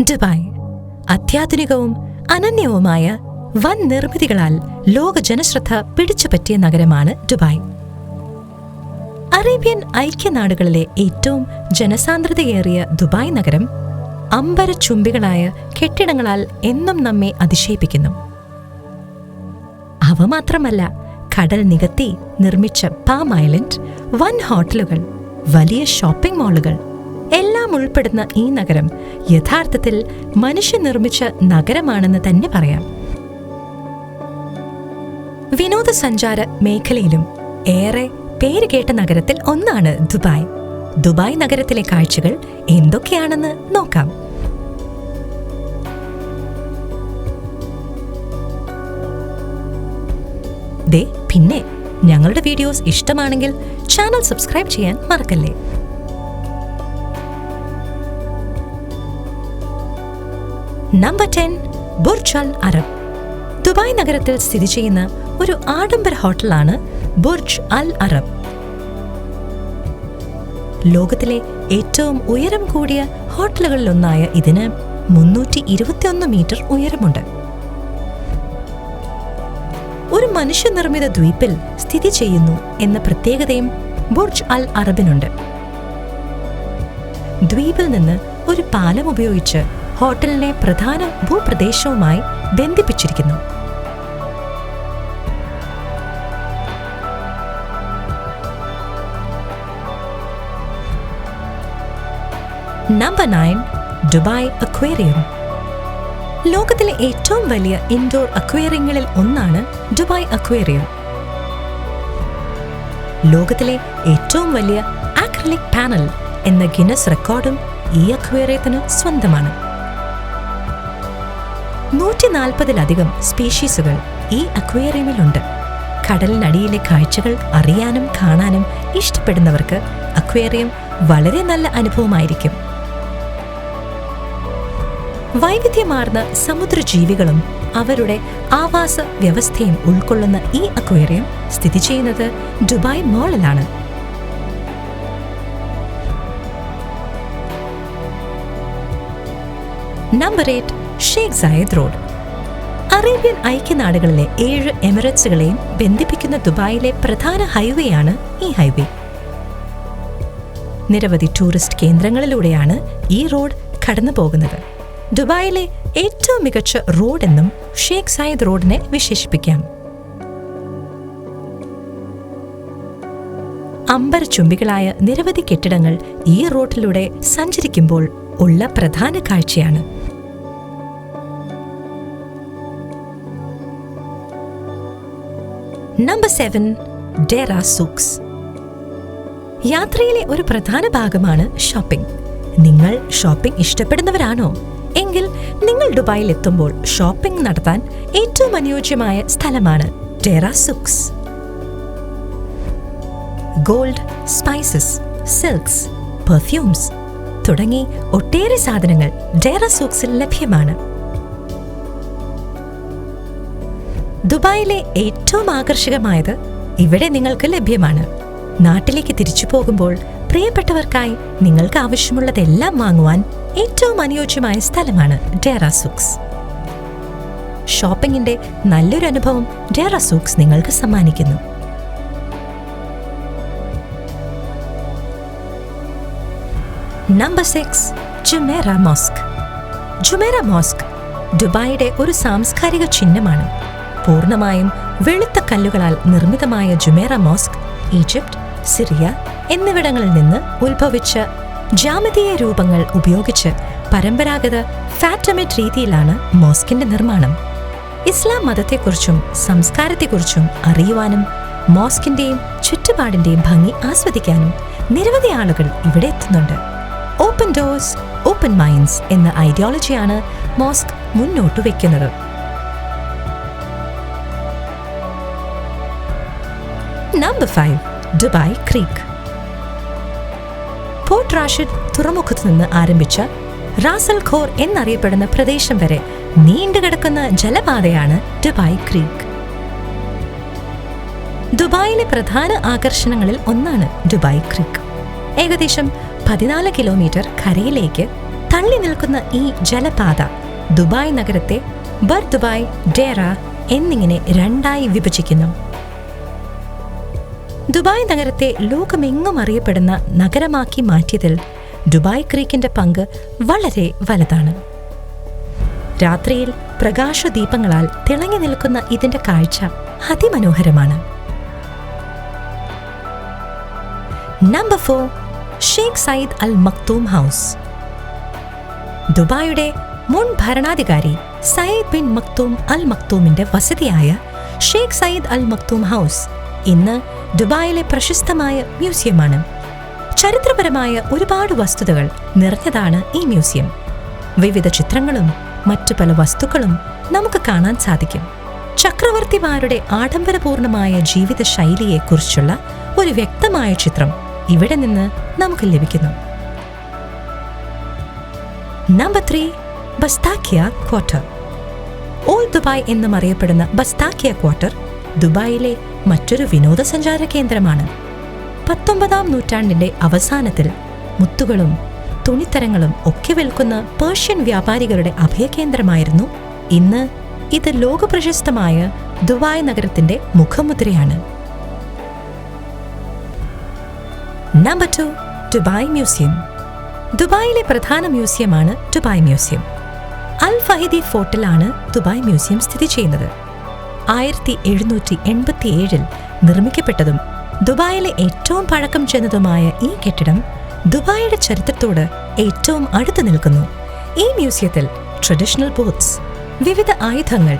Dubai. അത്യാധുനികവും അനന്യവുമായ വൻ നിർമ്മിതികളാൽ ലോക ജനശ്രദ്ധ പിടിച്ചുപറ്റിയ നഗരമാണ് ദുബായ്. അറേബ്യൻ ഐക്യനാടുകളിലെ ഏറ്റവും ജനസാന്ദ്രതയേറിയ ദുബായ് നഗരം അമ്പര അമ്പരചുംബികളായ കെട്ടിടങ്ങളാൽ എന്നും നമ്മെ അതിശയിപ്പിക്കുന്നു. അവ മാത്രമല്ല കടൽ നികത്തി നിർമ്മിച്ച പാം ഐലൻഡ് വൻ ഹോട്ടലുകൾ വലിയ ഷോപ്പിംഗ് മാളുകൾ എല്ലാം ഉൾപ്പെടുന്ന ഈ നഗരം യഥാർത്ഥത്തിൽ മനുഷ്യ നിർമ്മിച്ച നഗരമാണെന്ന് തന്നെ പറയാം. വിനോദസഞ്ചാര മേഖലയിലും ഏറെ പേരുകേട്ട നഗരത്തിൽ ഒന്നാണ് ദുബായ്. ദുബായ് നഗരത്തിലെ കാഴ്ചകൾ എന്തൊക്കെയാണെന്ന് നോക്കാം. പിന്നെ ഞങ്ങളുടെ വീഡിയോസ് ഇഷ്ടമാണെങ്കിൽ ചാനൽ സബ്സ്ക്രൈബ് ചെയ്യാൻ മറക്കല്ലേ? Number ten Burj Al Arab Dubai നഗരത്തിൽ സ്ഥിതി ചെയ്യുന്ന ഒരു ആഡംബര ഹോട്ടലാണ് ബുർജ് അൽ അറബ്. ലോകത്തിലെ ഏറ്റവും ഉയരം കൂടിയ ഹോട്ടലുകളിലൊന്നായ ഇതിന് മുന്നൂറ്റി ഇരുപത്തിയൊന്ന് മീറ്റർ ഉയരമുണ്ട്. ഒരു മനുഷ്യനിർമ്മിത ദ്വീപിൽ സ്ഥിതി ചെയ്യുന്നു എന്ന പ്രത്യേകതയും ബുർജ് അൽ അറബിനുണ്ട്. ദ്വീപിൽ നിന്ന് ഒരു പാലം ഉപയോഗിച്ച് ഹോട്ടലിനെ പ്രധാന ഭൂപ്രദേശവുമായി ബന്ധിപ്പിച്ചിരിക്കുന്നു. നമ്പർ നയൻ ദുബായ് അക്വേറിയം ലോകത്തിലെ ഏറ്റവും വലിയ ഇൻഡോർ അക്വേറിയങ്ങളിൽ ഒന്നാണ് ദുബായ് അക്വേറിയം ലോകത്തിലെ ഏറ്റവും വലിയ ആക്രിലിക് പാനൽ എന്ന ഗിനസ് റെക്കോർഡും ഈ അക്വേറിയത്തിന് സ്വന്തമാണ്. നൂറ്റി നാൽപ്പതിലധികം സ്പീഷീസുകൾ ഈ അക്വേറിയമിലുണ്ട്. കടലിനടിയിലെ കാഴ്ചകൾ അറിയാനും കാണാനും ഇഷ്ടപ്പെടുന്നവർക്ക് അക്വേറിയം വളരെ നല്ല അനുഭവമായിരിക്കും. വൈവിധ്യമാർന്ന സമുദ്രജീവികളും അവരുടെ ആവാസ വ്യവസ്ഥയും ഉൾക്കൊള്ളുന്ന ഈ അക്വേറിയം സ്ഥിതി ചെയ്യുന്നത് Dubai മോളിലാണ്. Number eight Sheikh Zayed Road. Arabian ഐക്യനാടുകളിലെ ഏഴ് എമിറേറ്റ്സുകളെയും ബന്ധിപ്പിക്കുന്ന ദുബായിലെ പ്രധാന ഹൈവേയാണ് ഈ ഹൈവേ. നിരവധി ടൂറിസ്റ്റ് കേന്ദ്രങ്ങളിലൂടെയാണ് ഈ റോഡ് കടന്നു പോകുന്നത്. ദുബായിലെ ഏറ്റവും മികച്ച റോഡെന്നും ഷേഖ് സായിദ് റോഡിനെ വിശേഷിപ്പിക്കാം. അമ്പരചുംബികളായ നിരവധി കെട്ടിടങ്ങൾ ഈ റോഡിലൂടെ സഞ്ചരിക്കുമ്പോൾ ഉള്ള പ്രധാന കാഴ്ചയാണ്. നമ്പർ സെവൻ ഡേറ സൂക്സ് യാത്രയിലെ ഒരു പ്രധാന ഭാഗമാണ് ഷോപ്പിംഗ് നിങ്ങൾ ഷോപ്പിംഗ് ഇഷ്ടപ്പെടുന്നവരാണോ? എങ്കിൽ നിങ്ങൾ ദുബായിൽ എത്തുമ്പോൾ ഷോപ്പിംഗ് നടത്താൻ ഏറ്റവും അനുയോജ്യമായ സ്ഥലമാണ് Deira souks gold spices silks perfumes തുടങ്ങി ഒട്ടേറെ സാധനങ്ങൾ ഡെറ സൂക്സിൽ ലഭ്യമാണ്. ദുബായിലെ ഏറ്റവും ആകർഷകമായത് ഇവിടെ നിങ്ങൾക്ക് ലഭ്യമാണ്. നാട്ടിലേക്ക് തിരിച്ചു പോകുമ്പോൾ പ്രിയപ്പെട്ടവർക്കായി നിങ്ങൾക്ക് ആവശ്യമുള്ളതെല്ലാം വാങ്ങുവാൻ ഏറ്റവും അനുയോജ്യമായ സ്ഥലമാണ് ഡേറസൂക്സ് ഷോപ്പിംഗിന്റെ നല്ലൊരു അനുഭവം ഡേറസൂക്സ് നിങ്ങൾക്ക് സമ്മാനിക്കുന്നു. Number six Jumeirah mosque. Jumeirah mosque ദുബായിയുടെ ഒരു സാംസ്കാരിക ചിഹ്നമാണ്. പൂർണമായും വെളുത്ത കല്ലുകളാൽ നിർമ്മിതമായ ജുമേറ മോസ്ക് ഈജിപ്ത് സിറിയ എന്നിവിടങ്ങളിൽ നിന്ന് ഉത്ഭവിച്ച ജാമിതീയ രൂപങ്ങൾ ഉപയോഗിച്ച് പരമ്പരാഗത ഫാറ്റമിറ്റ് രീതിയിലാണ് മോസ്കിന്റെ നിർമ്മാണം. ഇസ്ലാം മതത്തെക്കുറിച്ചും സംസ്കാരത്തെക്കുറിച്ചും അറിയുവാനും മോസ്കിന്റെയും ചുറ്റുപാടിന്റെയും ഭംഗി ആസ്വദിക്കാനും നിരവധി ആളുകൾ ഇവിടെ എത്തുന്നുണ്ട്. ഓപ്പൺ ഡോഴ്സ് ഓപ്പൺ മൈൻഡ്സ് എന്ന ഐഡിയോളജിയാണ് മോസ്ക് മുന്നോട്ട് വയ്ക്കുന്നത്. Number five Dubai creek port Rashid തുറമുഖത്ത് നിന്ന് ആരംഭിച്ച റാസൽ ഖോർ എന്നറിയപ്പെടുന്ന പ്രദേശം വരെ നീണ്ടുകിടക്കുന്ന ജലപാതയാണ് ദുബായ് ക്രീക്ക് ദുബായിലെ പ്രധാന ആകർഷണങ്ങളിൽ ഒന്നാണ് ദുബായ് ക്രീക്ക് ഏകദേശം പതിനാല് കിലോമീറ്റർ കരയിലേക്ക് തള്ളി നിൽക്കുന്ന ഈ ജലപാത ദുബായ് നഗരത്തെ ബർ ദുബായ് ഡേറ എന്നിങ്ങനെ രണ്ടായി വിഭജിക്കുന്നു. ദുബായ് നഗരത്തെ ലോകമെങ്ങും അറിയപ്പെടുന്ന നഗരമാക്കി മാറ്റിയതിൽ ദുബായ് ക്രീക്കിന്റെ പങ്ക് വളരെ വലുതാണ്. രാത്രിയിൽ പ്രകാശദീപങ്ങളാൽ തിളങ്ങി നിൽക്കുന്ന ഇതിന്റെ കാഴ്ച അതിമനോഹരമാണ്. Number four Sheikh Saeed Al Maktoum house ദുബായുടെ മുൻ ഭരണാധികാരി സയ്യിദ് ബിൻ മക്തൂം അൽ മക്തൂമിന്റെ വസതിയായ Sheikh Saeed Al Maktoum house ഇന്ന് ദുബായിലെ പ്രശസ്തമായ മ്യൂസിയമാണ്. ചരിത്രപരമായ ഒരുപാട് വസ്തുതകൾ നിറഞ്ഞതാണ് ഈ മ്യൂസിയം. വിവിധ ചിത്രങ്ങളും മറ്റു പല വസ്തുക്കളും നമുക്ക് കാണാൻ സാധിക്കും. ചക്രവർത്തിമാരുടെ ആഡംബരപൂർണമായ ജീവിത ശൈലിയെക്കുറിച്ചുള്ള ഒരു വ്യക്തമായ ചിത്രം ഇവിടെ നിന്ന് നമുക്ക് ലഭിക്കുന്നു. Number three Bastakiya quarter. Old Dubai എന്നും അറിയപ്പെടുന്ന ബസ്താക്കിയ ക്വാർട്ടർ ദുബായിലെ മറ്റൊരു വിനോദസഞ്ചാര കേന്ദ്രമാണ്. പത്തൊമ്പതാം നൂറ്റാണ്ടിന്റെ അവസാനത്തിൽ മുത്തുകളും തുണിത്തരങ്ങളും ഒക്കെ വിൽക്കുന്ന പേർഷ്യൻ വ്യാപാരികളുടെ അഭയകേന്ദ്രമായിരുന്നു ഇന്ന് ഇത് ലോകപ്രശസ്തമായ ദുബായ് നഗരത്തിന്റെ മുഖമുദ്രയാണ്. Number two Dubai museum. ദുബായിലെ പ്രധാന മ്യൂസിയമാണ് ദുബായ് മ്യൂസിയം. അൽ ഫഹിദി ഫോർട്ടിലാണ് ദുബായ് മ്യൂസിയം സ്ഥിതി ചെയ്യുന്നത്. ആയിരത്തി എഴുന്നൂറ്റി എൺപത്തി ഏഴിൽ നിർമ്മിക്കപ്പെട്ടതും ദുബായിലെ ഏറ്റവും പഴക്കം ചെന്നതുമായ ഈ കെട്ടിടം ദുബായിയുടെ ചരിത്രത്തോട് ഏറ്റവും അടുത്ത് നിൽക്കുന്നു. ഈ മ്യൂസിയത്തിൽ ട്രഡീഷണൽ ബോട്ട്സ് വിവിധ ആയുധങ്ങൾ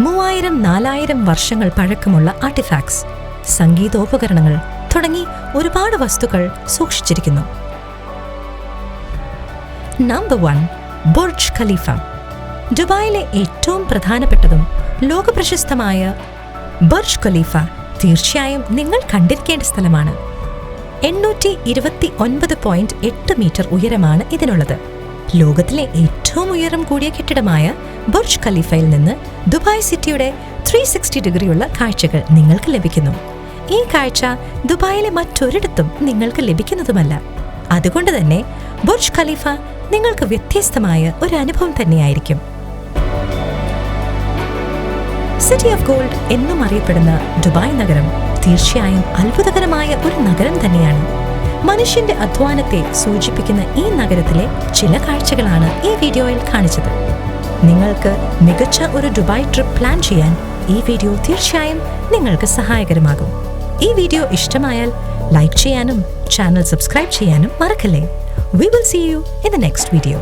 മൂവായിരം നാലായിരം വർഷങ്ങൾ പഴക്കമുള്ള ആർട്ടിഫാക്ട്സ് സംഗീതോപകരണങ്ങൾ തുടങ്ങി ഒരുപാട് വസ്തുക്കൾ സൂക്ഷിച്ചിരിക്കുന്നു. Number one Burj Khalifa. ദുബായിലെ ഏറ്റവും പ്രധാനപ്പെട്ടതും ലോകപ്രശസ്തമായ ബർജ് ഖലീഫ തീർച്ചയായും നിങ്ങൾ കണ്ടിരിക്കേണ്ട സ്ഥലമാണ്. എണ്ണൂറ്റി ഇരുപത്തി ഒൻപത് പോയിന്റ് എട്ട് മീറ്റർ ഉയരമാണ് ഇതിനുള്ളത്. ലോകത്തിലെ ഏറ്റവും ഉയരം കൂടിയ കെട്ടിടമായ ബർജ് ഖലീഫയിൽ നിന്ന് ദുബായ് സിറ്റിയുടെ ത്രീ സിക്സ്റ്റി ഡിഗ്രിയുള്ള കാഴ്ചകൾ നിങ്ങൾക്ക് ലഭിക്കുന്നു. ഈ കാഴ്ച ദുബായിലെ മറ്റൊരിടത്തും നിങ്ങൾക്ക് ലഭിക്കുന്നതുമല്ല. അതുകൊണ്ട് തന്നെ ബുർജ് ഖലീഫ നിങ്ങൾക്ക് വ്യത്യസ്തമായ ഒരു അനുഭവം തന്നെയായിരിക്കും. സിറ്റി ഓഫ് ഗോൾഡ് എന്നും അറിയപ്പെടുന്ന ദുബായ് നഗരം തീർച്ചയായും അത്ഭുതകരമായ ഒരു നഗരം തന്നെയാണ്. മനുഷ്യന്റെ അധ്വാനത്തെ സൂചിപ്പിക്കുന്ന ഈ നഗരത്തിലെ ചില കാഴ്ചകളാണ് ഈ വീഡിയോയിൽ കാണിച്ചത്. നിങ്ങൾക്ക് മികച്ച ഒരു ദുബായ് ട്രിപ്പ് പ്ലാൻ ചെയ്യാൻ ഈ വീഡിയോ തീർച്ചയായും നിങ്ങൾക്ക് സഹായകരമാകും. ഈ വീഡിയോ ഇഷ്ടമായാൽ ലൈക്ക് ചെയ്യാനും ചാനൽ സബ്സ്ക്രൈബ് ചെയ്യാനും മറക്കല്ലേ? We will see you in the next video